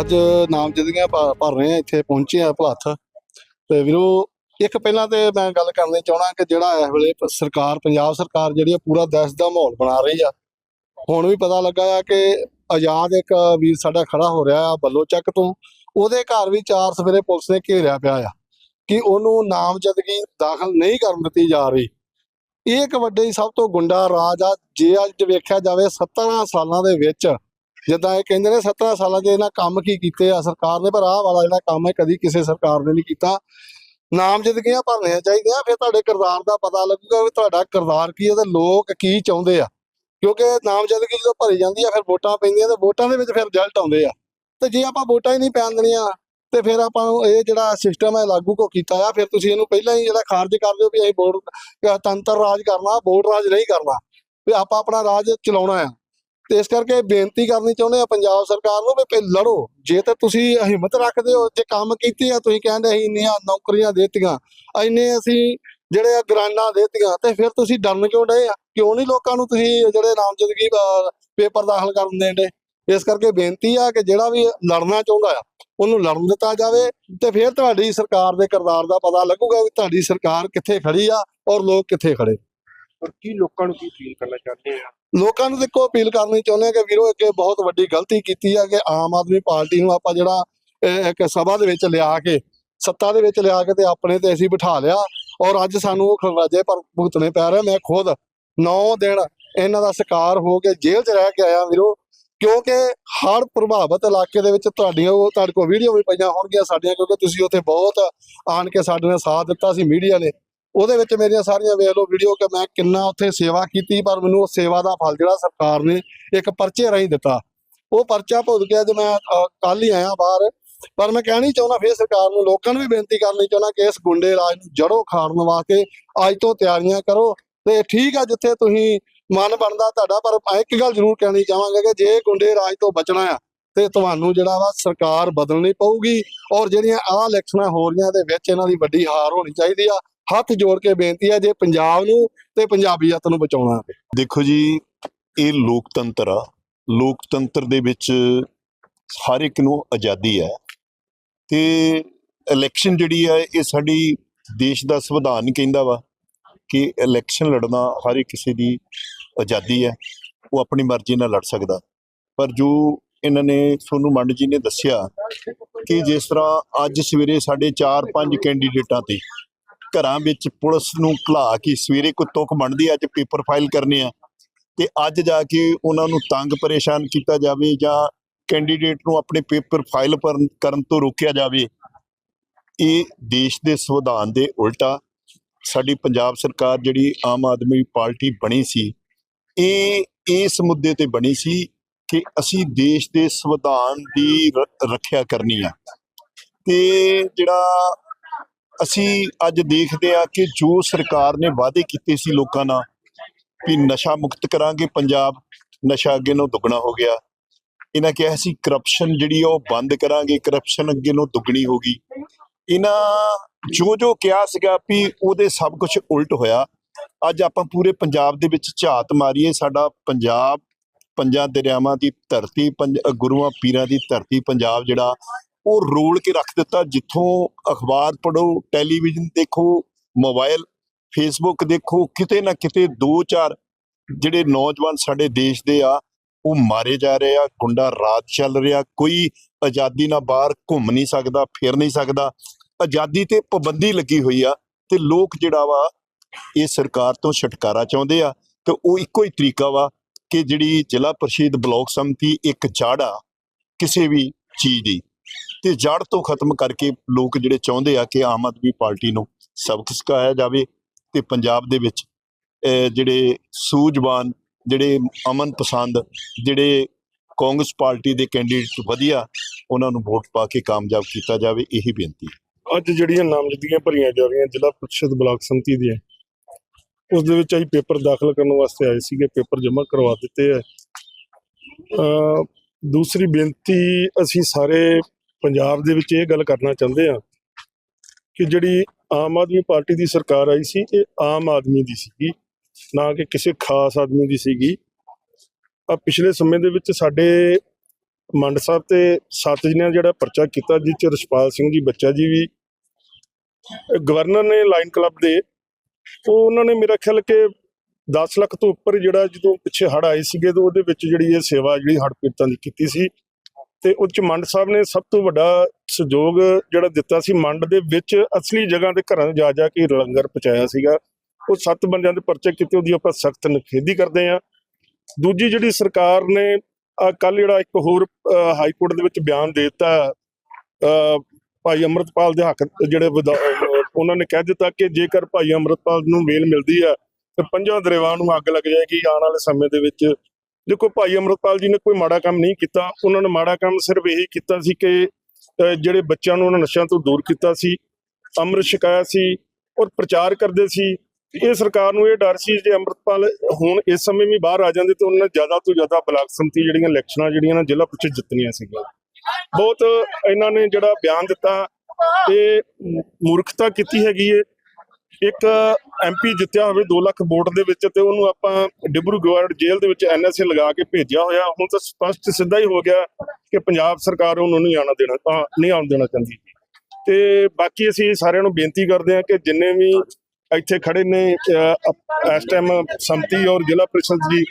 ਅੱਜ ਨਾਮਜ਼ਦਗੀਆਂ ਭਰ ਭਰ ਰਹੇ ਆ, ਇੱਥੇ ਪਹੁੰਚੇ ਆ ਭਲੱਥ ਤੇ ਵੀਰੋ, ਇੱਕ ਪਹਿਲਾਂ ਤੇ ਮੈਂ ਗੱਲ ਕਰਨੀ ਚਾਹਣਾ ਕਿ ਜਿਹੜਾ ਇਸ ਵੇਲੇ ਸਰਕਾਰ, ਪੰਜਾਬ ਸਰਕਾਰ ਜਿਹੜੀ ਆ, ਪੂਰਾ ਦੇਸ਼ ਦਾ ਮਾਹੌਲ ਬਣਾ ਰਹੀ ਆ। ਹੁਣ ਵੀ ਪਤਾ ਲੱਗਾ ਆ ਕਿ ਆਜ਼ਾਦ ਇੱਕ ਵੀਰ ਸਾਡਾ ਖੜਾ ਹੋ ਰਿਹਾ ਆ, ਬੱਲੋ ਚੱਕ ਤੋਂ। ਉਹਦੇ ਘਰ ਵੀ ਚਾਰ ਸਵੇਰੇ ਪੁਲਿਸ ਨੇ ਘੇਰਿਆ ਪਿਆ ਆ ਕਿ ਉਹਨੂੰ ਨਾਮਜ਼ਦਗੀ ਦਾਖਲ ਨਹੀਂ ਕਰਨ ਦਿੱਤੀ ਜਾ ਰਹੀ। ਇਹ ਇੱਕ ਵੱਡੇ ਸਭ ਤੋਂ ਗੁੰਡਾ ਰਾਜ ਆ। ਜੇ ਅੱਜ ਵੇਖਿਆ ਜਾਵੇ 17 ਸਾਲਾਂ ਦੇ ਵਿੱਚ ਜਿੱਦਾਂ ਇਹ ਕਹਿੰਦੇ ਨੇ 17 ਸਾਲਾਂ 'ਚ ਇਹਨਾਂ ਕੰਮ ਕੀ ਕੀਤੇ ਆ, ਸਰਕਾਰ ਨੇ, ਪਰ ਆਹ ਵਾਲਾ ਜਿਹੜਾ ਕੰਮ ਹੈ ਕਦੀ ਕਿਸੇ ਸਰਕਾਰ ਨੇ ਨਹੀਂ ਕੀਤਾ। ਨਾਮਜ਼ਦਗੀਆਂ ਭਰਨੀਆਂ ਚਾਹੀਦੀਆਂ, ਫਿਰ ਤੁਹਾਡੇ ਕਿਰਦਾਰ ਦਾ ਪਤਾ ਲੱਗੂਗਾ ਵੀ ਤੁਹਾਡਾ ਕਿਰਦਾਰ ਕੀ ਹੈ ਤੇ ਲੋਕ ਕੀ ਚਾਹੁੰਦੇ ਆ। ਕਿਉਂਕਿ ਨਾਮਜ਼ਦਗੀ ਜਦੋਂ ਭਰੀ ਜਾਂਦੀ ਆ, ਫਿਰ ਵੋਟਾਂ ਪੈਂਦੀਆਂ ਤੇ ਵੋਟਾਂ ਦੇ ਵਿੱਚ ਫਿਰ ਰਿਜ਼ਲਟ ਆਉਂਦੇ ਆ। ਤੇ ਜੇ ਆਪਾਂ ਵੋਟਾਂ ਹੀ ਨਹੀਂ ਪੈਣ ਦੇਣੀਆਂ, ਤੇ ਫਿਰ ਆਪਾਂ ਨੂੰ ਇਹ ਜਿਹੜਾ ਸਿਸਟਮ ਹੈ ਲਾਗੂ ਕੋ ਕੀਤਾ ਆ? ਫਿਰ ਤੁਸੀਂ ਇਹਨੂੰ ਪਹਿਲਾਂ ਹੀ ਜਿਹੜਾ ਖਾਰਜ ਕਰ ਦਿਓ ਵੀ ਅਸੀਂ ਵੋਟ, ਤੰਤਰ ਰਾਜ ਕਰਨਾ, ਵੋਟ ਰਾਜ ਨਹੀਂ ਕਰਨਾ। ਵੀ ਆਪਾਂ ਆਪਣਾ ਰਾਜ ਚਲਾਉਣਾ ਆ। ਤੇ ਇਸ ਕਰਕੇ ਬੇਨਤੀ ਕਰਨੀ ਚਾਹੁੰਦੇ ਆ ਪੰਜਾਬ ਸਰਕਾਰ ਨੂੰ ਵੀ ਲੜੋ। ਜੇ ਤਾਂ ਤੁਸੀਂ ਹਿੰਮਤ ਰੱਖਦੇ ਹੋ, ਜੇ ਕੰਮ ਕੀਤੇ ਆ, ਤੁਸੀਂ ਕਹਿੰਦੇ ਅਸੀਂ ਇੰਨੀਆਂ ਨੌਕਰੀਆਂ ਦੇਤੀਆਂ, ਇੰਨੇ ਅਸੀਂ ਜਿਹੜੇ ਆ ਗ੍ਰਾਂਟਾਂ ਦੇਤੀਆਂ, ਤੇ ਫਿਰ ਤੁਸੀਂ ਡਰਨ ਕਿਉਂ ਡਏ ਆ? ਕਿਉਂ ਨਹੀਂ ਲੋਕਾਂ ਨੂੰ ਤੁਸੀਂ ਜਿਹੜੇ ਨਾਮਜ਼ਦਗੀ ਪੇਪਰ ਦਾਖਲ ਕਰਨ ਦੇਂਦੇ? ਇਸ ਕਰਕੇ ਬੇਨਤੀ ਆ ਕਿ ਜਿਹੜਾ ਵੀ ਲੜਨਾ ਚਾਹੁੰਦਾ ਆ, ਉਹਨੂੰ ਲੜਨ ਦਿੱਤਾ ਜਾਵੇ, ਤੇ ਫਿਰ ਤੁਹਾਡੀ ਸਰਕਾਰ ਦੇ ਕਿਰਦਾਰ ਦਾ ਪਤਾ ਲੱਗੂਗਾ ਵੀ ਤੁਹਾਡੀ ਸਰਕਾਰ ਕਿੱਥੇ ਖੜੀ ਆ ਔਰ ਲੋਕ ਕਿੱਥੇ ਖੜੇ ਔਰ ਕੀ ਲੋਕਾਂ ਨੂੰ ਕੀ ਅਪੀਲ ਕਰਨਾ ਚਾਹੁੰਦੇ ਆ? ਲੋਕਾਂ ਨੂੰ ਦੇਖੋ, ਅਪੀਲ ਕਰਨੀ ਚਾਹੁੰਦੇ ਆ ਕਿ ਵੀਰੋ ਅੱਗੇ ਬਹੁਤ ਵੱਡੀ ਗਲਤੀ ਕੀਤੀ ਆ ਕਿ ਆਮ ਆਦਮੀ ਪਾਰਟੀ ਨੂੰ ਆਪਾਂ ਜਿਹੜਾ ਇੱਕ ਸਭਾ ਦੇ ਵਿੱਚ ਲਿਆ ਕੇ, ਸੱਤਾ ਦੇ ਵਿੱਚ ਲਿਆ ਕੇ ਤੇ ਆਪਣੇ ਤੇ ਅਸੀਂ ਬਿਠਾ ਲਿਆ ਔਰ ਅੱਜ ਸਾਨੂੰ ਉਹ ਖਰਵਾਜੇ ਪਰ ਭੁਗਤਣੇ ਪੈ ਰਹੇ ਮੈਂ ਖੁਦ 9 ਦਿਨ ਇਹਨਾਂ ਦਾ ਸ਼ਿਕਾਰ ਹੋ ਕੇ ਜੇਲ੍ਹ 'ਚ ਰਹਿ ਕੇ ਆਇਆ ਵੀਰੋ, ਕਿਉਂਕਿ ਹੜ੍ਹ ਪ੍ਰਭਾਵਿਤ ਇਲਾਕੇ ਦੇ ਵਿੱਚ ਤੁਹਾਡੀਆਂ ਉਹ, ਤੁਹਾਡੇ ਕੋਲ ਵੀਡੀਓ ਵੀ ਪਈਆਂ ਹੋਣਗੀਆਂ ਸਾਡੀਆਂ, ਕਿਉਂਕਿ ਤੁਸੀਂ ਉੱਥੇ ਬਹੁਤ ਆਣ ਕੇ ਸਾਡੇ ਨਾਲ ਸਾਥ ਦਿੱਤਾ ਸੀ, ਮੀਡੀਆ ਨੇ। ਉਹਦੇ ਵਿੱਚ ਮੇਰੀਆਂ ਸਾਰੀਆਂ ਵੇਖ ਲਓ ਵੀਡੀਓ ਕਿ ਮੈਂ ਕਿੰਨਾ ਉੱਥੇ ਸੇਵਾ ਕੀਤੀ, ਪਰ ਮੈਨੂੰ ਉਹ ਸੇਵਾ ਦਾ ਫਲ ਜਿਹੜਾ ਸਰਕਾਰ ਨੇ ਇੱਕ ਪਰਚੇ ਰਾਹੀਂ ਦਿੱਤਾ। ਉਹ ਪਰਚਾ ਭੁਗਤ ਕੇ ਅੱਜ ਮੈਂ ਕੱਲ ਹੀ ਆਇਆ ਬਾਹਰ। ਪਰ ਮੈਂ ਕਹਿਣੀ ਚਾਹੁੰਦਾ, ਫਿਰ ਸਰਕਾਰ ਨੂੰ ਲੋਕਾਂ ਨੂੰ ਵੀ ਬੇਨਤੀ ਕਰਨੀ ਚਾਹੁੰਦਾ ਕਿ ਇਸ ਗੁੰਡੇ ਰਾਜ ਨੂੰ ਜੜੋਂ ਖਾੜਨ ਵਾਸਤੇ ਅੱਜ ਤੋਂ ਤਿਆਰੀਆਂ ਕਰੋ। ਤੇ ਠੀਕ ਆ ਜਿੱਥੇ ਤੁਸੀਂ ਮਨ ਬਣਦਾ ਤੁਹਾਡਾ, ਪਰ ਇੱਕ ਗੱਲ ਜ਼ਰੂਰ ਕਹਿਣੀ ਚਾਹਾਂਗਾ ਕਿ ਜੇ ਗੁੰਡੇ ਰਾਜ ਤੋਂ ਬਚਣਾ ਆ, ਤੇ ਤੁਹਾਨੂੰ ਜਿਹੜਾ ਵਾ ਸਰਕਾਰ ਬਦਲਣੀ ਪਊਗੀ। ਔਰ ਜਿਹੜੀਆਂ ਆਹ ਇਲੈਕਸ਼ਨਾਂ ਹੋ ਰਹੀਆਂ ਦੇ ਵਿੱਚ ਇਹਨਾਂ ਦੀ ਵੱਡੀ ਹਾਰ ਹੋਣੀ ਚਾਹੀਦੀ ਆ। ਹੱਥ ਜੋੜ ਕੇ ਬੇਨਤੀ ਆ ਜੇ ਪੰਜਾਬ ਨੂੰ ਤੇ ਪੰਜਾਬੀਅਤ ਨੂੰ ਬਚਾਉਣਾ ਦੇਖੋ ਜੀ, ਇਹ ਲੋਕਤੰਤਰ ਆ। ਲੋਕਤੰਤਰ ਦੇ ਵਿੱਚ ਹਰ ਇੱਕ ਨੂੰ ਆਜ਼ਾਦੀ ਹੈ। ਤੇ ਇਲੈਕਸ਼ਨ ਜਿਹੜੀ ਹੈ, ਇਹ ਸਾਡੀ ਦੇਸ਼ ਦਾ ਸੰਵਿਧਾਨ ਕਹਿੰਦਾ ਵਾ ਕਿ ਇਲੈਕਸ਼ਨ ਲੜਨਾ ਹਰ ਇੱਕ ਕਿਸੇ ਦੀ ਆਜ਼ਾਦੀ ਹੈ। ਉਹ ਆਪਣੀ ਮਰਜ਼ੀ ਨਾਲ ਲੜ ਸਕਦਾ। ਪਰ ਜੋ ਇਹਨਾਂ ਨੇ ਸੋਨੂ ਮੰਡ ਜੀ ਨੇ ਦੱਸਿਆ ਕਿ ਜਿਸ ਤਰ੍ਹਾਂ ਅੱਜ ਸਵੇਰੇ ਸਾਡੇ 4-5 ਕੈਂਡੀਡੇਟਾਂ ਤੇ ਘਰਾਂ ਵਿੱਚ ਪੁਲਿਸ ਨੂੰ ਘਲਾ ਕੇ ਸਵੇਰੇ ਕੋਈ ਤੁਕ ਬਣਦੀ ਅੱਜ ਪੇਪਰ ਫਾਈਲ ਕਰਨੇ ਆ। ਤੇ ਅੱਜ ਜਾ ਕੇ ਉਹਨਾਂ ਨੂੰ ਤੰਗ ਪਰੇਸ਼ਾਨ ਕੀਤਾ ਜਾਵੇ ਜਾਂ ਕੈਂਡੀਡੇਟ ਨੂੰ ਆਪਣੇ ਪੇਪਰ ਫਾਈਲ ਕਰਨ ਤੋਂ ਰੋਕਿਆ ਜਾਵੇ। ਇਹ ਦੇਸ਼ ਦੇ ਸੰਵਿਧਾਨ ਦੇ ਉਲਟਾ ਸਾਡੀ ਪੰਜਾਬ ਸਰਕਾਰ ਜਿਹੜੀ ਆਮ ਆਦਮੀ ਪਾਰਟੀ ਬਣੀ ਸੀ, ਇਹ, ਇਸ ਮੁੱਦੇ ਤੇ ਬਣੀ ਸੀ ਕਿ ਅਸੀਂ ਦੇਸ਼ ਦੇ ਸੰਵਿਧਾਨ ਦੀ ਰੱਖਿਆ ਕਰਨੀ ਆ। ਤੇ ਜਿਹੜਾ ਅਸੀਂ ਅੱਜ ਦੇਖਦੇ ਆ ਕਿ ਜੋ ਸਰਕਾਰ ਨੇ ਵਾਅਦੇ ਕੀਤੇ ਸੀ ਲੋਕਾਂ ਨਾਲ ਵੀ ਨਸ਼ਾ ਮੁਕਤ ਕਰਾਂਗੇ, ਪੰਜਾਬ ਨਸ਼ਾ ਅੱਗੇ ਨੂੰ ਦੁੱਗਣਾ ਹੋ ਗਿਆ। ਇਹਨਾਂ ਕਿਹਾ ਸੀ ਕਰਪਸ਼ਨ ਜਿਹੜੀ ਉਹ ਬੰਦ ਕਰਾਂਗੇ ਕਰਪਸ਼ਨ ਅੱਗੇ ਨੂੰ ਦੁੱਗਣੀ ਹੋ ਗਈ। ਇਹਨਾਂ ਜੋ ਜੋ ਕਿਹਾ ਸੀਗਾ ਵੀ ਉਹਦੇ ਸਭ ਕੁਝ ਉਲਟ ਹੋਇਆ। ਅੱਜ ਆਪਾਂ ਪੂਰੇ ਪੰਜਾਬ ਦੇ ਵਿੱਚ ਝਾਤ ਮਾਰੀਏ, ਸਾਡਾ ਪੰਜਾਬ ਪੰਜਾਂ ਦਰਿਆਵਾਂ ਦੀ ਧਰਤੀ, ਪੰਜ ਗੁਰੂਆਂ ਪੀਰਾਂ ਦੀ ਧਰਤੀ ਪੰਜਾਬ ਜਿਹੜਾ ਉਹ ਰੋਲ ਕੇ ਰੱਖ ਦਿੱਤਾ ਜਿੱਥੋਂ ਅਖਬਾਰ ਪੜੋ ਟੈਲੀਵਿਜ਼ਨ ਦੇਖੋ ਮੋਬਾਈਲ ਫੇਸਬੁੱਕ ਦੇਖੋ, ਕਿਤੇ ਨਾ ਕਿਤੇ ਦੋ ਚਾਰ ਜਿਹੜੇ ਨੌਜਵਾਨ ਸਾਡੇ ਦੇਸ਼ ਦੇ ਆ, ਉਹ ਮਾਰੇ ਜਾ ਰਹੇ ਆ, ਗੁੰਡਾ ਰਾਜ ਚੱਲ ਰਿਹਾ, ਕੋਈ ਆਜ਼ਾਦੀ ਨਾਲ ਬਾਹਰ ਘੁੰਮ ਨਹੀਂ ਸਕਦਾ, ਫਿਰ ਨਹੀਂ ਸਕਦਾ। ਆਜ਼ਾਦੀ ਤੇ ਪਾਬੰਦੀ ਲੱਗੀ ਹੋਈ ਆ ਤੇ ਲੋਕ ਜਿਹੜਾ ਵਾ, ਇਹ ਸਰਕਾਰ ਤੋਂ ਛੁਟਕਾਰਾ ਚਾਹੁੰਦੇ ਆ ਤੇ ਉਹ ਇੱਕੋ ਹੀ ਤਰੀਕਾ ਵਾ ਕਿ ਜਿਹੜੀ ਜ਼ਿਲ੍ਹਾ ਪਰਿਸ਼ਦ ਬਲਾਕ ਸੰਮਤੀ ਇੱਕ ਜੜ ਆ ਕਿਸੇ ਵੀ ਚੀਜ਼ ਦੀ ਤੇ ਜੜ ਤੋਂ ਖਤਮ ਕਰਕੇ ਲੋਕ ਜਿਹੜੇ ਚਾਹੁੰਦੇ ਆ ਕਿ ਆਮ ਆਦਮੀ ਪਾਰਟੀ ਨੂੰ ਸਬਕ ਸਿਖਾਇਆ ਜਾਵੇ ਤੇ ਪੰਜਾਬ ਦੇ ਵਿੱਚ ਜਿਹੜੇ ਸੂਝਵਾਨ, ਜਿਹੜੇ ਅਮਨ ਪਸੰਦ, ਜਿਹੜੇ ਕਾਂਗਰਸ ਪਾਰਟੀ ਦੇ ਕੈਂਡੀਡੇਟ ਵਧੀਆ, ਉਹਨਾਂ ਨੂੰ ਵੋਟ ਪਾ ਕੇ ਕਾਮਯਾਬ ਕੀਤਾ ਜਾਵੇ, ਇਹੀ ਬੇਨਤੀ ਹੈ। ਅੱਜ ਜਿਹੜੀਆਂ ਨਾਮਜ਼ਦਗੀਆਂ ਭਰੀਆਂ ਜਾ ਰਹੀਆਂ ਜ਼ਿਲ੍ਹਾ ਪ੍ਰੀਸ਼ਦ ਬਲਾਕ ਸੰਮਤੀ ਦੀਆਂ, ਉਸ ਦੇ ਵਿੱਚ ਅਸੀਂ ਪੇਪਰ ਦਾਖਲ ਕਰਨ ਵਾਸਤੇ ਆਏ ਸੀਗੇ, ਪੇਪਰ ਜਮ੍ਹਾਂ ਕਰਵਾ ਦਿੱਤੇ ਹੈ ਦੂਸਰੀ ਬੇਨਤੀ, ਅਸੀਂ ਸਾਰੇ ਪੰਜਾਬ ਦੇ ਵਿੱਚ ਇਹ ਗੱਲ ਕਰਨਾ ਚਾਹੁੰਦੇ ਹਾਂ ਕਿ ਜਿਹੜੀ ਆਮ ਆਦਮੀ ਪਾਰਟੀ ਦੀ ਸਰਕਾਰ ਆਈ ਸੀ, ਇਹ ਆਮ ਆਦਮੀ ਦੀ ਸੀਗੀ, ਨਾ ਕਿ ਕਿਸੇ ਖਾਸ ਆਦਮੀ ਦੀ ਸੀਗੀ। ਆ ਪਿਛਲੇ ਸਮੇਂ ਦੇ ਵਿੱਚ ਸਾਡੇ ਮੰਡ ਸਾਹਿਬ ਤੇ ਸੱਤ ਨੇ ਜਿਹੜਾ ਪਰਚਾ ਕੀਤਾ, ਜਿਸ ਚ ਰਸਪਾਲ ਸਿੰਘ ਜੀ, ਬੱਚਾ ਜੀ ਵੀ, ਗਵਰਨਰ ਨੇ ਲਾਈਨ ਕਲੱਬ ਦੇ, ਉਹ ਉਹਨਾਂ ਨੇ ਮੇਰਾ ਖਿਆਲ ਕਿ 10 ਲੱਖ ਤੋਂ ਉੱਪਰ ਜਿਹੜਾ ਜਦੋਂ ਪਿੱਛੇ ਹੜ ਆਏ ਸੀਗੇ, ਤੇ ਉਹਦੇ ਵਿੱਚ ਜਿਹੜੀ ਇਹ ਸੇਵਾ, ਜਿਹੜੀ ਹੜ ਪੀੜਤਾਂ ਦੀ ਕੀਤੀ ਸੀ ਤੇ ਉਹ ਚ ਮੰਡ ਸਾਹਿਬ ਨੇ ਸਭ ਤੋਂ ਵੱਡਾ ਸਹਿਯੋਗ ਜਿਹੜਾ ਦਿੱਤਾ ਸੀ ਮੰਡ ਦੇ ਵਿੱਚ ਅਸਲੀ ਜਗ੍ਹਾ ਤੇ ਘਰਾਂ ਜਾ ਜਾ ਕੇ ਲੰਗਰ ਪਹੁੰਚਾਇਆ ਸੀਗਾ। ਉਹ ਸੱਤ ਬੰਦਿਆਂ ਦੇ ਪਰਚੇ ਕੀਤੇ ਉਹਦੀ ਆਪਾਂ ਸਖਤ ਨਿਖੇਧੀ ਕਰਦੇ ਹਾਂ। ਦੂਜੀ ਜਿਹੜੀ ਸਰਕਾਰ ਨੇ ਕੱਲ ਜਿਹੜਾ ਇੱਕ ਹੋਰ ਹਾਈ ਕੋਰਟ ਦੇ ਵਿੱਚ ਬਿਆਨ ਦੇ ਦਿੱਤਾ ਅਹ, ਭਾਈ ਅੰਮ੍ਰਿਤਪਾਲ ਦੇ ਹੱਕ ਜਿਹੜੇ ਉਹਨਾਂ ਨੇ ਕਹਿ ਦਿੱਤਾ ਕਿ ਜੇਕਰ ਭਾਈ ਅੰਮ੍ਰਿਤਪਾਲ ਨੂੰ ਮੇਲ ਮਿਲਦੀ ਆ ਤੇ ਪੰਜਾਂ ਦਰੇਵਾਂ ਨੂੰ ਅੱਗ ਲੱਗ ਜਾਏਗੀ ਆਉਣ ਵਾਲੇ ਸਮੇਂ ਦੇ ਵਿੱਚ। ਦੇਖੋ ਭਾਈ ਅੰਮ੍ਰਿਤਪਾਲ ਜੀ ਨੇ ਕੋਈ ਮਾੜਾ ਕੰਮ ਨਹੀਂ ਕੀਤਾ। ਉਹਨਾਂ ਨੇ ਮਾੜਾ ਕੰਮ ਸਿਰਫ ਇਹੀ ਕੀਤਾ ਸੀ ਕਿ ਜਿਹੜੇ ਬੱਚਿਆਂ ਨੂੰ ਉਹਨਾਂ ਨਸ਼ਿਆਂ ਤੋਂ ਦੂਰ ਕੀਤਾ ਸੀ, ਅੰਮ੍ਰਿਤ ਛਕਾਇਆ ਸੀ ਔਰ ਪ੍ਰਚਾਰ ਕਰਦੇ ਸੀ। ਇਹ ਸਰਕਾਰ ਨੂੰ ਇਹ ਡਰ ਸੀ ਜੇ ਅੰਮ੍ਰਿਤਪਾਲ ਹੁਣ ਇਸ ਸਮੇਂ ਵੀ ਬਾਹਰ ਆ ਜਾਂਦੇ ਤੇ ਉਹਨਾਂ ਨੇ ਜ਼ਿਆਦਾ ਤੋਂ ਜ਼ਿਆਦਾ ਬਲਾਕ ਸੰਮਤੀ ਜਿਹੜੀਆਂ ਇਲੈਕਸ਼ਨਾਂ ਜਿਹੜੀਆਂ ਨਾ ਜ਼ਿਲ੍ਹਾ ਪ੍ਰੀਸ਼ਦ ਜਿੱਤਣੀਆਂ ਸੀਗੀਆਂ। ਬਹੁਤ ਇਹਨਾਂ ਨੇ ਜਿਹੜਾ ਬਿਆਨ ਦਿੱਤਾ, ਇਹ ਮੂਰਖਤਾ ਕੀਤੀ ਹੈਗੀ ਏ। ਇੱਕ ਐਮਪੀ ਜਿੱਤਿਆ ਹੋਵੇ 2 ਲੱਖ ਵੋਟ ਦੇ ਵਿੱਚ ਤੇ ਉਹਨੂੰ ਆਪਾਂ ਡਿਬਰੂਗੜ੍ਹ ਜੇਲ੍ਹ ਦੇ ਵਿੱਚ ਐਨਐਸਏ ਲਗਾ ਕੇ ਭੇਜਿਆ ਹੋਇਆ। ਹੁਣ ਤਾਂ ਸਪਸ਼ਟ ਸਿੱਧਾ ਹੀ ਹੋ ਗਿਆ ਕਿ ਪੰਜਾਬ ਸਰਕਾਰ ਉਹਨੂੰ ਨਹੀਂ ਆਉਣਾ ਦੇਣਾ ਤਾਂ ਨਹੀਂ ਆਉਣ ਦੇਣਾ ਚਾਹੁੰਦੀ। ਤੇ ਬਾਕੀ ਅਸੀਂ ਸਾਰਿਆਂ ਨੂੰ ਬੇਨਤੀ ਕਰਦੇ ਹਾਂ ਕਿ ਜਿੰਨੇ ਵੀ ਇੱਥੇ ਖੜੇ ਨੇ ਇਸ ਟਾਈਮ ਸੰਮਤੀ ਔਰ ਜ਼ਿਲ੍ਹਾ ਪ੍ਰੀਸ਼ਦ ਜੀ,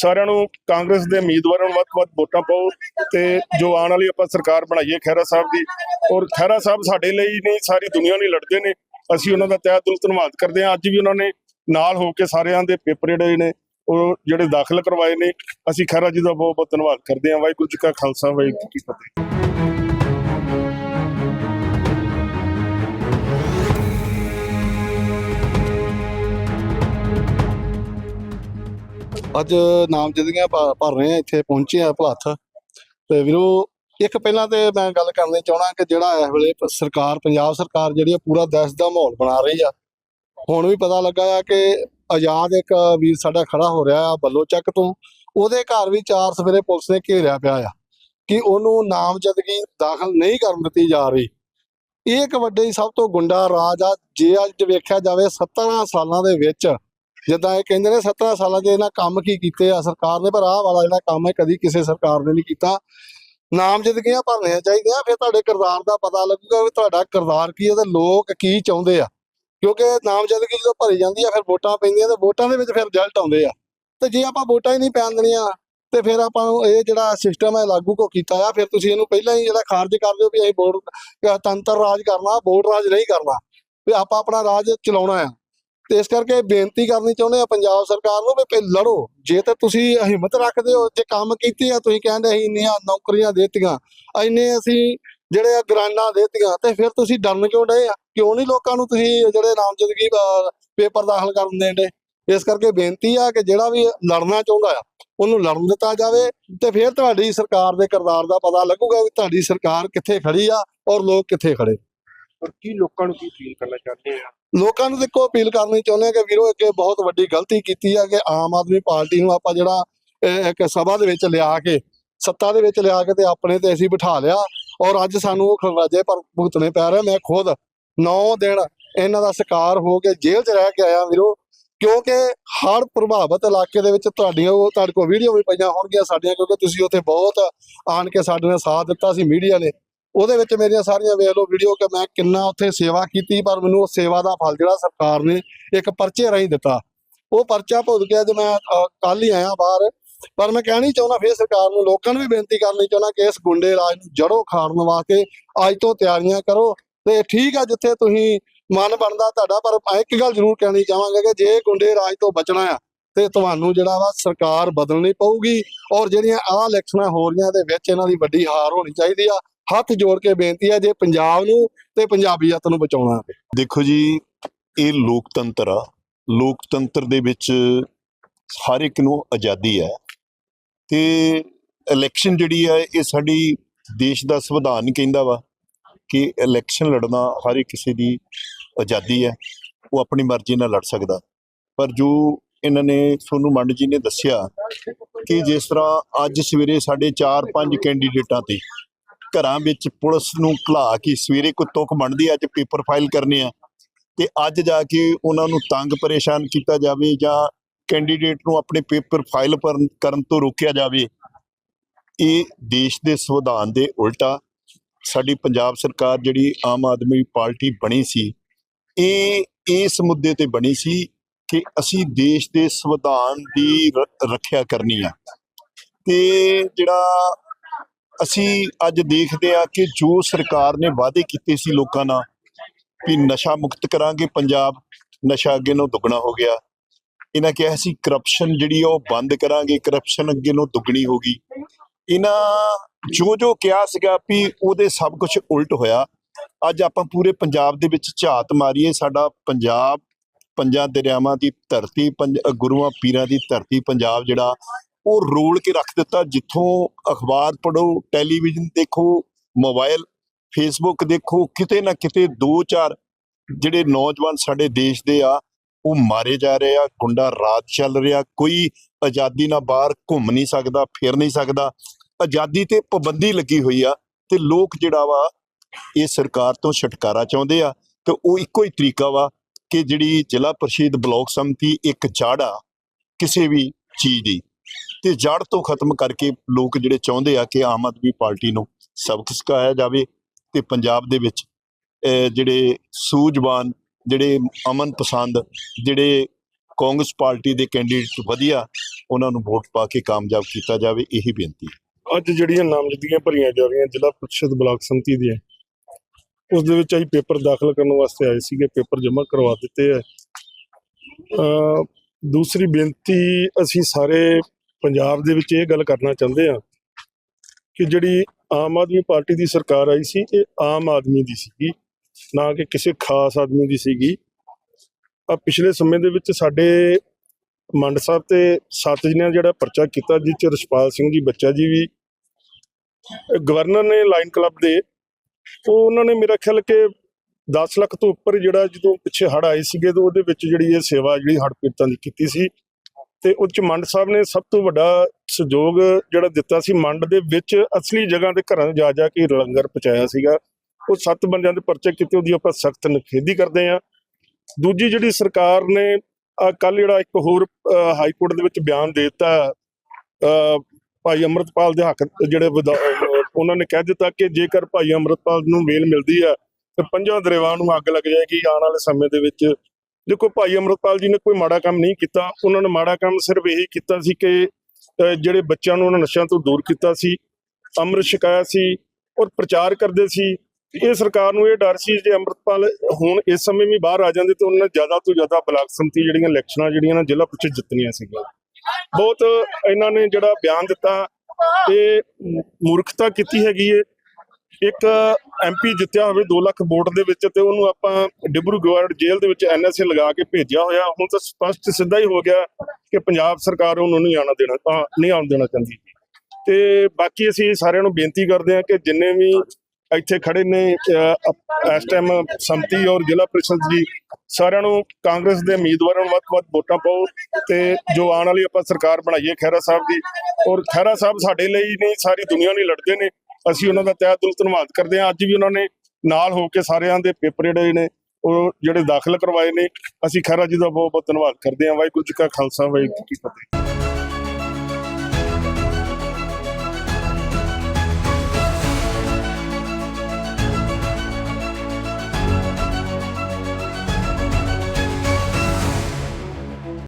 ਸਾਰਿਆਂ ਨੂੰ ਕਾਂਗਰਸ ਦੇ ਉਮੀਦਵਾਰਾਂ ਨੂੰ ਵੱਧ ਤੋਂ ਵੱਧ ਵੋਟਾਂ ਪਾਓ ਤੇ ਜੋ ਆਉਣ ਵਾਲੀ ਆਪਾਂ ਸਰਕਾਰ ਬਣਾਈਏ ਖਹਿਰਾ ਸਾਹਿਬ ਦੀ। ਔਰ ਖਹਿਰਾ ਸਾਹਿਬ ਸਾਡੇ ਲਈ ਨਹੀਂ, ਸਾਰੀ ਦੁਨੀਆ ਲਈ ਲੜਦੇ ਨੇ। ਅਸੀਂ ਉਹਨਾਂ ਦਾ ਤਹਿ ਦਿਲ ਧੰਨਵਾਦ ਕਰਦੇ ਹਾਂ। ਅੱਜ ਵੀ ਉਹਨਾਂ ਨੇ ਨਾਲ ਹੋ ਕੇ ਸਾਰਿਆਂ ਦੇ ਪੇਪਰ ਜਿਹੜੇ ਨੇ, ਉਹ ਜਿਹੜੇ ਦਾਖਲ ਕਰਵਾਏ ਨੇ, ਅਸੀਂ ਖਹਿਰਾ ਜੀ ਦਾ ਬਹੁਤ ਬਹੁਤ ਧੰਨਵਾਦ ਕਰਦੇ ਹਾਂ। ਵਾਹਿਗੁਰੂ ਜੀ ਕਾ ਖਾਲਸਾ, ਵਾਹਿਗੁਰੂ ਜੀ ਕੀ ਫਤਿਹ। ਅੱਜ ਨਾਮਜ਼ਦਗੀਆਂ ਭਰ ਭਰ ਰਹੇ ਆ ਇੱਥੇ ਪਹੁੰਚੇ ਆ ਭਲਾਥ। ਤੇ ਵੀਰੋ ਇੱਕ ਪਹਿਲਾਂ ਤੇ ਮੈਂ ਗੱਲ ਕਰਨੀ ਚਾਹਣਾ ਕਿ ਜਿਹੜਾ ਇਸ ਵੇਲੇ ਸਰਕਾਰ, ਪੰਜਾਬ ਸਰਕਾਰ ਜਿਹੜੀ ਆ, ਪੂਰਾ ਦੇਸ਼ ਦਾ ਮਾਹੌਲ ਬਣਾ ਰਹੀ ਆ। ਹੁਣ ਵੀ ਪਤਾ ਲੱਗਾ ਆ ਕਿ ਆਜ਼ਾਦ ਇੱਕ ਵੀਰ ਸਾਡਾ ਖੜਾ ਹੋ ਰਿਹਾ ਆ, ਬੱਲੋ ਚੱਕ ਤੋਂ। ਉਹਦੇ ਘਰ ਵੀ ਚਾਰ ਸਵੇਰੇ ਪੁਲਿਸ ਨੇ ਘੇਰਿਆ ਪਿਆ ਆ ਕਿ ਉਹਨੂੰ ਨਾਮਜ਼ਦਗੀ ਦਾਖਲ ਨਹੀਂ ਕਰਨ ਦਿੱਤੀ ਜਾ ਰਹੀ। ਇਹ ਇੱਕ ਵੱਡੇ ਸਭ ਤੋਂ ਗੁੰਡਾ ਰਾਜ ਆ। ਜੇ ਅੱਜ ਵੇਖਿਆ ਜਾਵੇ 17 ਸਾਲਾਂ ਦੇ ਵਿੱਚ, ਜਿੱਦਾਂ ਇਹ ਕਹਿੰਦੇ ਨੇ 17 ਸਾਲਾਂ 'ਚ ਇਹਨਾਂ ਕੰਮ ਕੀ ਕੀਤੇ ਆ? ਸਰਕਾਰ ਨੇ, ਪਰ ਆਹ ਵਾਲਾ ਜਿਹੜਾ ਕੰਮ ਹੈ ਕਦੀ ਕਿਸੇ ਸਰਕਾਰ ਨੇ ਨਹੀਂ ਕੀਤਾ। ਨਾਮਜ਼ਦਗੀਆਂ ਭਰਨੀਆਂ ਚਾਹੀਦੀਆਂ, ਫਿਰ ਤੁਹਾਡੇ ਕਿਰਦਾਰ ਦਾ ਪਤਾ ਲੱਗੂਗਾ ਵੀ ਤੁਹਾਡਾ ਕਿਰਦਾਰ ਕੀ ਹੈ ਤੇ ਲੋਕ ਕੀ ਚਾਹੁੰਦੇ ਆ। ਕਿਉਂਕਿ ਨਾਮਜ਼ਦਗੀ ਜਦੋਂ ਭਰੀ ਜਾਂਦੀ ਆ, ਫਿਰ ਵੋਟਾਂ ਪੈਂਦੀਆਂ ਤੇ ਵੋਟਾਂ ਦੇ ਵਿੱਚ ਫਿਰ ਰਿਜ਼ਲਟ ਆਉਂਦੇ ਆ। ਤੇ ਜੇ ਆਪਾਂ ਵੋਟਾਂ ਹੀ ਨਹੀਂ ਪੈਣ ਦੇਣੀਆਂ, ਤੇ ਫਿਰ ਆਪਾਂ ਨੂੰ ਇਹ ਜਿਹੜਾ ਸਿਸਟਮ ਹੈ ਲਾਗੂ ਕੋ ਕੀਤਾ ਆ, ਫਿਰ ਤੁਸੀਂ ਇਹਨੂੰ ਪਹਿਲਾਂ ਹੀ ਜਿਹੜਾ ਖਾਰਜ ਕਰ ਦਿਓ ਵੀ ਅਸੀਂ ਵੋਟ, ਤੰਤਰ ਰਾਜ ਕਰਨਾ, ਵੋਟ ਰਾਜ ਨਹੀਂ ਕਰਨਾ। ਵੀ ਆਪਾਂ ਆਪਣਾ ਰਾਜ ਚਲਾਉਣਾ ਆ। ਤੇ ਇਸ ਕਰਕੇ ਬੇਨਤੀ ਕਰਨੀ ਚਾਹੁੰਦੇ ਆ ਪੰਜਾਬ ਸਰਕਾਰ ਨੂੰ ਵੀ ਲੜੋ। ਜੇ ਤਾਂ ਤੁਸੀਂ ਹਿੰਮਤ ਰੱਖਦੇ ਹੋ, ਜੇ ਕੰਮ ਕੀਤੇ ਆ ਤੁਸੀਂ ਕਹਿੰਦੇ ਅਸੀਂ ਇੰਨੀਆਂ ਨੌਕਰੀਆਂ ਦੇਤੀਆਂ, ਇੰਨੇ ਅਸੀਂ ਜਿਹੜੇ ਆ ਗ੍ਰਾਂਟਾਂ ਦੇਤੀਆਂ, ਤੇ ਫਿਰ ਤੁਸੀਂ ਡਰਨ ਕਿਉਂ ਡਏ ਆ? ਕਿਉਂ ਨਹੀਂ ਲੋਕਾਂ ਨੂੰ ਤੁਸੀਂ ਜਿਹੜੇ ਨਾਮਜ਼ਦਗੀ ਪੇਪਰ ਦਾਖਲ ਕਰਨ ਦੇਂਦੇ? ਇਸ ਕਰਕੇ ਬੇਨਤੀ ਆ ਕਿ ਜਿਹੜਾ ਵੀ ਲੜਨਾ ਚਾਹੁੰਦਾ ਆ, ਉਹਨੂੰ ਲੜਨ ਦਿੱਤਾ ਜਾਵੇ ਤੇ ਫਿਰ ਤੁਹਾਡੀ ਸਰਕਾਰ ਦੇ ਕਿਰਦਾਰ ਦਾ ਪਤਾ ਲੱਗੂਗਾ ਵੀ ਤੁਹਾਡੀ ਸਰਕਾਰ ਕਿੱਥੇ ਖੜੀ ਆ ਔਰ ਲੋਕ ਕਿੱਥੇ ਖੜੇ। ਔਰ ਕੀ ਲੋਕਾਂ ਨੂੰ ਕੀ ਫੀਲ ਕਰਨਾ ਚਾਹੁੰਦੇ ਆ? ਲੋਕਾਂ ਨੂੰ ਦੇਖੋ, ਅਪੀਲ ਕਰਨੀ ਚਾਹੁੰਦੇ ਆ ਕਿ ਵੀਰੋ ਇੱਕ ਬਹੁਤ ਵੱਡੀ ਗਲਤੀ ਕੀਤੀ ਆ ਕਿ ਆਮ ਆਦਮੀ ਪਾਰਟੀ ਨੂੰ ਆਪਾਂ ਜਿਹੜਾ ਇੱਕ ਸਭਾ ਦੇ ਵਿੱਚ ਲਿਆ ਕੇ, ਸੱਤਾ ਦੇ ਵਿੱਚ ਲਿਆ ਕੇ ਤੇ ਆਪਣੇ ਤੇ ਅਸੀਂ ਬਿਠਾ ਲਿਆ ਔਰ ਅੱਜ ਸਾਨੂੰ ਉਹ ਖਰਵਾਜੇ ਪਰ ਭੁਗਤਣੇ ਪੈ ਰਹੇ ਮੈਂ ਖੁਦ 9 ਦਿਨ ਇਹਨਾਂ ਦਾ ਸ਼ਿਕਾਰ ਹੋ ਕੇ ਜੇਲ੍ਹ 'ਚ ਰਹਿ ਕੇ ਆਇਆ ਵੀਰੋ, ਕਿਉਂਕਿ ਹਰ ਪ੍ਰਭਾਵਿਤ ਇਲਾਕੇ ਦੇ ਵਿੱਚ ਤੁਹਾਡੀਆਂ ਉਹ, ਤੁਹਾਡੇ ਕੋਲ ਵੀਡੀਓ ਵੀ ਪਈਆਂ ਹੋਣਗੀਆਂ ਸਾਡੀਆਂ, ਕਿਉਂਕਿ ਤੁਸੀਂ ਉੱਥੇ ਬਹੁਤ ਆਣ ਕੇ ਸਾਡੇ ਨਾਲ ਸਾਥ ਦਿੱਤਾ ਸੀ, ਮੀਡੀਆ ਨੇ। ਉਹਦੇ ਵਿੱਚ ਮੇਰੀਆਂ ਸਾਰੀਆਂ ਵੇਖ ਲਓ ਵੀਡੀਓ ਕਿ ਮੈਂ ਕਿੰਨਾ ਉੱਥੇ ਸੇਵਾ ਕੀਤੀ, ਪਰ ਮੈਨੂੰ ਉਹ ਸੇਵਾ ਦਾ ਫਲ ਜਿਹੜਾ ਸਰਕਾਰ ਨੇ ਇੱਕ ਪਰਚੇ ਰਾਹੀਂ ਦਿੱਤਾ। ਉਹ ਪਰਚਾ ਭੁੱਲ ਕੇ ਅੱਜ ਮੈਂ ਕੱਲ ਹੀ ਆਇਆ ਬਾਹਰ। ਪਰ ਮੈਂ ਕਹਿਣੀ ਚਾਹੁੰਦਾ, ਫਿਰ ਸਰਕਾਰ ਨੂੰ ਲੋਕਾਂ ਨੂੰ ਵੀ ਬੇਨਤੀ ਕਰਨੀ ਚਾਹੁੰਦਾ ਕਿ ਇਸ ਗੁੰਡੇ ਰਾਜ ਨੂੰ ਜੜੋਂ ਖਾੜਨ ਵਾਸਤੇ ਅੱਜ ਤੋਂ ਤਿਆਰੀਆਂ ਕਰੋ। ਤੇ ਠੀਕ ਆ ਜਿੱਥੇ ਤੁਸੀਂ ਮਨ ਬਣਦਾ ਤੁਹਾਡਾ, ਪਰ ਮੈਂ ਇੱਕ ਗੱਲ ਜ਼ਰੂਰ ਕਹਿਣੀ ਚਾਹਾਂਗਾ ਕਿ ਜੇ ਗੁੰਡੇ ਰਾਜ ਤੋਂ ਬਚਣਾ ਆ, ਤੇ ਤੁਹਾਨੂੰ ਜਿਹੜਾ ਵਾ ਸਰਕਾਰ ਬਦਲਣੀ ਪਊਗੀ। ਔਰ ਜਿਹੜੀਆਂ ਆਹ ਇਲੈਕਸ਼ਨਾਂ ਹੋ ਰਹੀਆਂ ਦੇ ਵਿੱਚ ਇਹਨਾਂ ਦੀ ਵੱਡੀ ਹਾਰ ਹੋਣੀ ਚਾਹੀਦੀ ਆ। ਹੱਥ ਜੋੜ ਕੇ ਬੇਨਤੀ ਹੈ ਜੇ ਪੰਜਾਬ ਨੂੰ ਤੇ ਪੰਜਾਬੀਅਤ ਨੂੰ ਬਚਾਉਣਾ ਹੈ। ਦੇਖੋ ਜੀ, ਇਹ ਲੋਕਤੰਤਰ ਆ। ਲੋਕਤੰਤਰ ਦੇ ਵਿੱਚ ਹਰ ਇੱਕ ਨੂੰ ਆਜ਼ਾਦੀ ਹੈ। ਤੇ ਇਲੈਕਸ਼ਨ ਜਿਹੜੀ ਹੈ, ਇਹ ਸਾਡੀ ਦੇਸ਼ ਦਾ ਸੰਵਿਧਾਨ ਕਹਿੰਦਾ ਵਾ ਕਿ ਇਲੈਕਸ਼ਨ ਲੜਨਾ ਹਰ ਇੱਕ ਕਿਸੇ ਦੀ ਆਜ਼ਾਦੀ ਹੈ। ਉਹ ਆਪਣੀ ਮਰਜ਼ੀ ਨਾਲ ਲੜ ਸਕਦਾ। ਪਰ ਜੋ ਇਹਨਾਂ ਨੇ ਸੋਨੂੰ ਮੰਡ ਜੀ ਨੇ ਦੱਸਿਆ ਕਿ ਜਿਸ ਤਰ੍ਹਾਂ ਅੱਜ ਸਵੇਰੇ ਸਾਡੇ 4-5 ਕੈਂਡੀਡੇਟਾਂ ਤੇ ਘਰਾਂ ਵਿੱਚ ਪੁਲਿਸ ਨੂੰ ਘਲਾ ਕੇ ਸਵੇਰੇ ਕੋਈ ਤੁਕ ਬਣਦੀ ਅੱਜ ਪੇਪਰ ਫਾਈਲ ਕਰਨੇ ਆ। ਤੇ ਅੱਜ ਜਾ ਕੇ ਉਹਨਾਂ ਨੂੰ ਤੰਗ ਪਰੇਸ਼ਾਨ ਕੀਤਾ ਜਾਵੇ ਜਾਂ ਕੈਂਡੀਡੇਟ ਨੂੰ ਆਪਣੇ ਪੇਪਰ ਫਾਈਲ ਕਰਨ ਤੋਂ ਰੋਕਿਆ ਜਾਵੇ, ਇਹ ਦੇਸ਼ ਦੇ ਸੰਵਿਧਾਨ ਦੇ ਉਲਟਾ ਸਾਡੀ ਪੰਜਾਬ ਸਰਕਾਰ ਜਿਹੜੀ ਆਮ ਆਦਮੀ ਪਾਰਟੀ ਬਣੀ ਸੀ, ਇਹ, ਇਸ ਮੁੱਦੇ ਤੇ ਬਣੀ ਸੀ ਕਿ ਅਸੀਂ ਦੇਸ਼ ਦੇ ਸੰਵਿਧਾਨ ਦੀ ਰੱਖਿਆ ਕਰਨੀ ਆ। ਤੇ ਜਿਹੜਾ ਅਸੀਂ ਅੱਜ ਦੇਖਦੇ ਆ ਕਿ ਜੋ ਸਰਕਾਰ ਨੇ ਵਾਅਦੇ ਕੀਤੇ ਸੀ ਲੋਕਾਂ ਨਾਲ ਵੀ ਨਸ਼ਾ ਮੁਕਤ ਕਰਾਂਗੇ, ਪੰਜਾਬ ਨਸ਼ਾ ਅੱਗੇ ਨੂੰ ਦੁੱਗਣਾ ਹੋ ਗਿਆ। ਇਹਨਾਂ ਕਿਹਾ ਸੀ ਕਰਪਸ਼ਨ ਜਿਹੜੀ ਉਹ ਬੰਦ ਕਰਾਂਗੇ ਕਰਪਸ਼ਨ ਅੱਗੇ ਨੂੰ ਦੁੱਗਣੀ ਹੋ ਗਈ। ਇਹਨਾਂ ਜੋ ਜੋ ਕਿਹਾ ਸੀਗਾ ਵੀ ਉਹਦੇ ਸਭ ਕੁਝ ਉਲਟ ਹੋਇਆ। ਅੱਜ ਆਪਾਂ ਪੂਰੇ ਪੰਜਾਬ ਦੇ ਵਿੱਚ ਝਾਤ ਮਾਰੀਏ, ਸਾਡਾ ਪੰਜਾਬ ਪੰਜਾਂ ਦਰਿਆਵਾਂ ਦੀ ਧਰਤੀ, ਪੰਜ ਗੁਰੂਆਂ ਪੀਰਾਂ ਦੀ ਧਰਤੀ, ਪੰਜਾਬ ਜਿਹੜਾ ਉਹ ਰੋਲ ਕੇ ਰੱਖ ਦਿੱਤਾ ਜਿੱਥੋਂ ਅਖਬਾਰ ਪੜੋ ਟੈਲੀਵਿਜ਼ਨ ਦੇਖੋ ਮੋਬਾਈਲ ਫੇਸਬੁੱਕ ਦੇਖੋ, ਕਿਤੇ ਨਾ ਕਿਤੇ ਦੋ ਚਾਰ ਜਿਹੜੇ ਨੌਜਵਾਨ ਸਾਡੇ ਦੇਸ਼ ਦੇ ਆ, ਉਹ ਮਾਰੇ ਜਾ ਰਹੇ ਆ, ਗੁੰਡਾ ਰਾਜ ਚੱਲ ਰਿਹਾ, ਕੋਈ ਆਜ਼ਾਦੀ ਨਾਲ ਬਾਹਰ ਘੁੰਮ ਨਹੀਂ ਸਕਦਾ, ਫਿਰ ਨਹੀਂ ਸਕਦਾ। ਆਜ਼ਾਦੀ ਤੇ ਪਾਬੰਦੀ ਲੱਗੀ ਹੋਈ ਆ ਤੇ ਲੋਕ ਜਿਹੜਾ ਵਾ, ਇਹ ਸਰਕਾਰ ਤੋਂ ਛੁਟਕਾਰਾ ਚਾਹੁੰਦੇ ਆ ਤੇ ਉਹ ਇੱਕੋ ਹੀ ਤਰੀਕਾ ਵਾ ਕਿ ਜਿਹੜੀ ਜ਼ਿਲ੍ਹਾ ਪ੍ਰਸ਼ਦ ਬਲਾਕ ਸੰਮਤੀ ਇੱਕ ਜੜ ਆ ਕਿਸੇ ਵੀ ਚੀਜ਼ ਦੀ ਤੇ ਜੜ ਤੋਂ ਖਤਮ ਕਰਕੇ ਲੋਕ ਜਿਹੜੇ ਚਾਹੁੰਦੇ ਆ ਕਿ ਆਮ ਆਦਮੀ ਪਾਰਟੀ ਨੂੰ ਸਬਕ ਸਿਖਾਇਆ ਜਾਵੇ ਤੇ ਪੰਜਾਬ ਦੇ ਵਿੱਚ ਜਿਹੜੇ ਸੂਝਵਾਨ, ਜਿਹੜੇ ਅਮਨ ਪਸੰਦ, ਜਿਹੜੇ ਕਾਂਗਰਸ ਪਾਰਟੀ ਦੇ ਕੈਂਡੀਡੇਟ ਵਧੀਆ, ਉਹਨਾਂ ਨੂੰ ਵੋਟ ਪਾ ਕੇ ਕਾਮਯਾਬ ਕੀਤਾ ਜਾਵੇ, ਇਹੀ ਬੇਨਤੀ ਹੈ। ਅੱਜ ਜਿਹੜੀਆਂ ਨਾਮਜ਼ਦਗੀਆਂ ਭਰੀਆਂ ਜਾ ਰਹੀਆਂ, ਜ਼ਿਲ੍ਹਾ ਪ੍ਰੀਸ਼ਦ ਬਲਾਕ ਸੰਮਤੀ ਦੀਆਂ, ਉਸ ਦੇ ਵਿੱਚ ਅਸੀਂ ਪੇਪਰ ਦਾਖਲ ਕਰਨ ਵਾਸਤੇ ਆਏ ਸੀਗੇ, ਪੇਪਰ ਜਮ੍ਹਾਂ ਕਰਵਾ ਦਿੱਤੇ ਹੈ ਅ ਦੂਸਰੀ ਬੇਨਤੀ, ਅਸੀਂ ਸਾਰੇ ਪੰਜਾਬ ਦੇ ਵਿੱਚ ਇਹ ਗੱਲ ਕਰਨਾ ਚਾਹੁੰਦੇ ਹਾਂ ਕਿ ਜਿਹੜੀ ਆਮ ਆਦਮੀ ਪਾਰਟੀ ਦੀ ਸਰਕਾਰ ਆਈ ਸੀ, ਇਹ ਆਮ ਆਦਮੀ ਦੀ ਸੀਗੀ, ਨਾ ਕਿ ਕਿਸੇ ਖਾਸ ਆਦਮੀ ਦੀ ਸੀਗੀ। ਆ ਪਿਛਲੇ ਸਮੇਂ ਦੇ ਵਿੱਚ ਸਾਡੇ ਮੰਡ ਸਾਹਿਬ ਤੇ ਸੱਤ ਜਣਿਆਂ ਜਿਹੜਾ ਪਰਚਾ ਕੀਤਾ, ਜਿਸ ਚ ਰਸ਼ਪਾਲ ਸਿੰਘ ਜੀ ਬੱਚਾ ਜੀ ਵੀ ਗਵਰਨਰ ਨੇ ਲਾਈਨ ਕਲੱਬ ਦੇ, ਉਹ ਉਹਨਾਂ ਨੇ ਮੇਰਾ ਖਿਆਲ ਕਿ 10 ਲੱਖ ਤੋਂ ਉੱਪਰ ਜਿਹੜਾ ਜਦੋਂ ਪਿੱਛੇ ਹੜ ਆਏ ਸੀਗੇ, ਤੇ ਉਹਦੇ ਵਿੱਚ ਜਿਹੜੀ ਇਹ ਸੇਵਾ, ਜਿਹੜੀ ਹੜ ਪੀੜਤਾਂ ਦੀ ਕੀਤੀ ਸੀ ਤੇ ਉਹ ਮੰਡ ਸਾਹਿਬ ਨੇ ਸਭ ਤੋਂ ਵੱਡਾ ਸਹਿਯੋਗ ਜਿਹੜਾ ਦਿੱਤਾ ਸੀ ਮੰਡ ਦੇ ਵਿੱਚ ਅਸਲੀ ਜਗ੍ਹਾ ਤੇ ਘਰਾਂ 'ਚ ਜਾ ਜਾ ਕੇ ਲੰਗਰ ਪਹੁੰਚਾਇਆ ਸੀਗਾ। ਉਹ ਸੱਤ ਬੰਦਿਆਂ ਦੇ ਪਰਚੇ ਕੀਤੇ ਉਹਦੀ ਆਪਾਂ ਸਖਤ ਨਿਖੇਧੀ ਕਰਦੇ ਹਾਂ। ਦੂਜੀ ਜਿਹੜੀ ਸਰਕਾਰ ਨੇ ਕੱਲ ਜਿਹੜਾ ਇੱਕ ਹੋਰ ਹਾਈ ਕੋਰਟ ਦੇ ਵਿੱਚ ਬਿਆਨ ਦੇ ਦਿੱਤਾ ਅਹ, ਭਾਈ ਅਮਰਤਪਾਲ ਦੇ ਹੱਕ ਜਿਹੜੇ ਉਹਨਾਂ ਨੇ ਕਹਿ ਦਿੱਤਾ ਕਿ ਜੇਕਰ ਭਾਈ ਅਮਰਤਪਾਲ ਨੂੰ ਮੇਲ ਮਿਲਦੀ ਆ ਤੇ ਪੰਜਾਂ ਦਰੇਵਾਂ ਨੂੰ ਅੱਗ ਲੱਗ ਜਾਏਗੀ ਆਉਣ ਵਾਲੇ ਸਮੇਂ ਦੇ ਵਿੱਚ। ਦੇਖੋ ਭਾਈ ਅਮਰਤਪਾਲ ਜੀ ਨੇ ਕੋਈ ਮਾੜਾ ਕੰਮ ਨਹੀਂ ਕੀਤਾ। ਉਹਨਾਂ ਨੇ ਮਾੜਾ ਕੰਮ ਸਿਰਫ ਇਹੀ ਕੀਤਾ ਸੀ ਕਿ ਜਿਹੜੇ ਬੱਚਿਆਂ ਨੂੰ ਉਹਨਾਂ ਨਸ਼ਿਆਂ ਤੋਂ ਦੂਰ ਕੀਤਾ ਸੀ, ਅੰਮ੍ਰਿਤ ਛਕਾਇਆ ਸੀ ਔਰ ਪ੍ਰਚਾਰ ਕਰਦੇ ਸੀ। ਇਹ ਸਰਕਾਰ ਨੂੰ ਇਹ ਡਰ ਸੀ ਜੇ ਅੰਮ੍ਰਿਤਪਾਲ ਹੁਣ ਇਸ ਸਮੇਂ ਵੀ ਬਾਹਰ ਆ ਜਾਂਦੇ ਤੇ ਉਹਨਾਂ ਨੇ ਜ਼ਿਆਦਾ ਤੋਂ ਜ਼ਿਆਦਾ ਬਲਾਕ ਸੰਮਤੀ ਜਿਹੜੀਆਂ ਇਲੈਕਸ਼ਨਾਂ ਜਿਹੜੀਆਂ ਨਾ ਜ਼ਿਲ੍ਹਾ ਪ੍ਰੀਸ਼ਦ ਜਿੱਤਣੀਆਂ ਸੀਗੀਆਂ। ਬਹੁਤ ਇਹਨਾਂ ਨੇ ਜਿਹੜਾ ਬਿਆਨ ਦਿੱਤਾ, ਇਹ ਮੂਰਖਤਾ ਕੀਤੀ ਹੈਗੀ ਏ। ਇੱਕ ਐਮਪੀ ਜਿੱਤਿਆ ਹੋਵੇ 2 ਲੱਖ ਵੋਟ ਦੇ ਵਿੱਚ ਤੇ ਉਹਨੂੰ ਆਪਾਂ ਡਿਬਰੂਗੜ੍ਹ ਜੇਲ੍ਹ ਦੇ ਵਿੱਚ ਐਨਐਸਏ ਲਗਾ ਕੇ ਭੇਜਿਆ ਹੋਇਆ। ਹੁਣ ਤਾਂ ਸਪਸ਼ਟ ਸਿੱਧਾ ਹੀ ਹੋ ਗਿਆ ਕਿ ਪੰਜਾਬ ਸਰਕਾਰ ਉਹਨੂੰ ਨਹੀਂ ਆਉਣਾ ਦੇਣਾ ਤਾਂ ਨਹੀਂ ਆਉਣ ਦੇਣਾ ਚਾਹੁੰਦੀ। ਤੇ ਬਾਕੀ ਅਸੀਂ ਸਾਰਿਆਂ ਨੂੰ ਬੇਨਤੀ ਕਰਦੇ ਹਾਂ ਕਿ ਜਿੰਨੇ ਵੀ ਇੱਥੇ ਖੜੇ ਨੇ ਇਸ ਟਾਈਮ ਸੰਮਤੀ ਔਰ ਜ਼ਿਲ੍ਹਾ ਪ੍ਰੀਸ਼ਦ ਜੀ, ਸਾਰਿਆਂ ਨੂੰ ਕਾਂਗਰਸ ਦੇ ਉਮੀਦਵਾਰਾਂ ਨੂੰ ਵੱਧ ਤੋਂ ਵੱਧ ਵੋਟਾਂ ਪਾਓ ਤੇ ਜੋ ਆਉਣ ਵਾਲੀ ਆਪਾਂ ਸਰਕਾਰ ਬਣਾਈਏ ਖਹਿਰਾ ਸਾਹਿਬ ਦੀ। ਔਰ ਖਹਿਰਾ ਸਾਹਿਬ ਸਾਡੇ ਲਈ ਨਹੀਂ, ਸਾਰੀ ਦੁਨੀਆ ਲਈ ਲੜਦੇ ਨੇ। ਅਸੀਂ ਉਹਨਾਂ ਦਾ ਤਹਿ ਦਿਲ ਧੰਨਵਾਦ ਕਰਦੇ ਹਾਂ। ਅੱਜ ਵੀ ਉਹਨਾਂ ਨੇ ਨਾਲ ਹੋ ਕੇ ਸਾਰਿਆਂ ਦੇ ਪੇਪਰ ਜਿਹੜੇ ਨੇ, ਉਹ ਜਿਹੜੇ ਦਾਖਲ ਕਰਵਾਏ ਨੇ। ਅਸੀਂ ਖਹਿਰਾ ਜੀ ਦਾ ਬਹੁਤ ਬਹੁਤ ਧੰਨਵਾਦ ਕਰਦੇ ਹਾਂ। ਵਾਹਿਗੁਰੂ ਜੀ ਕਾ ਖਾਲਸਾ, ਵਾਹਿਗੁਰੂ ਜੀ ਕੀ ਫਤਿਹ।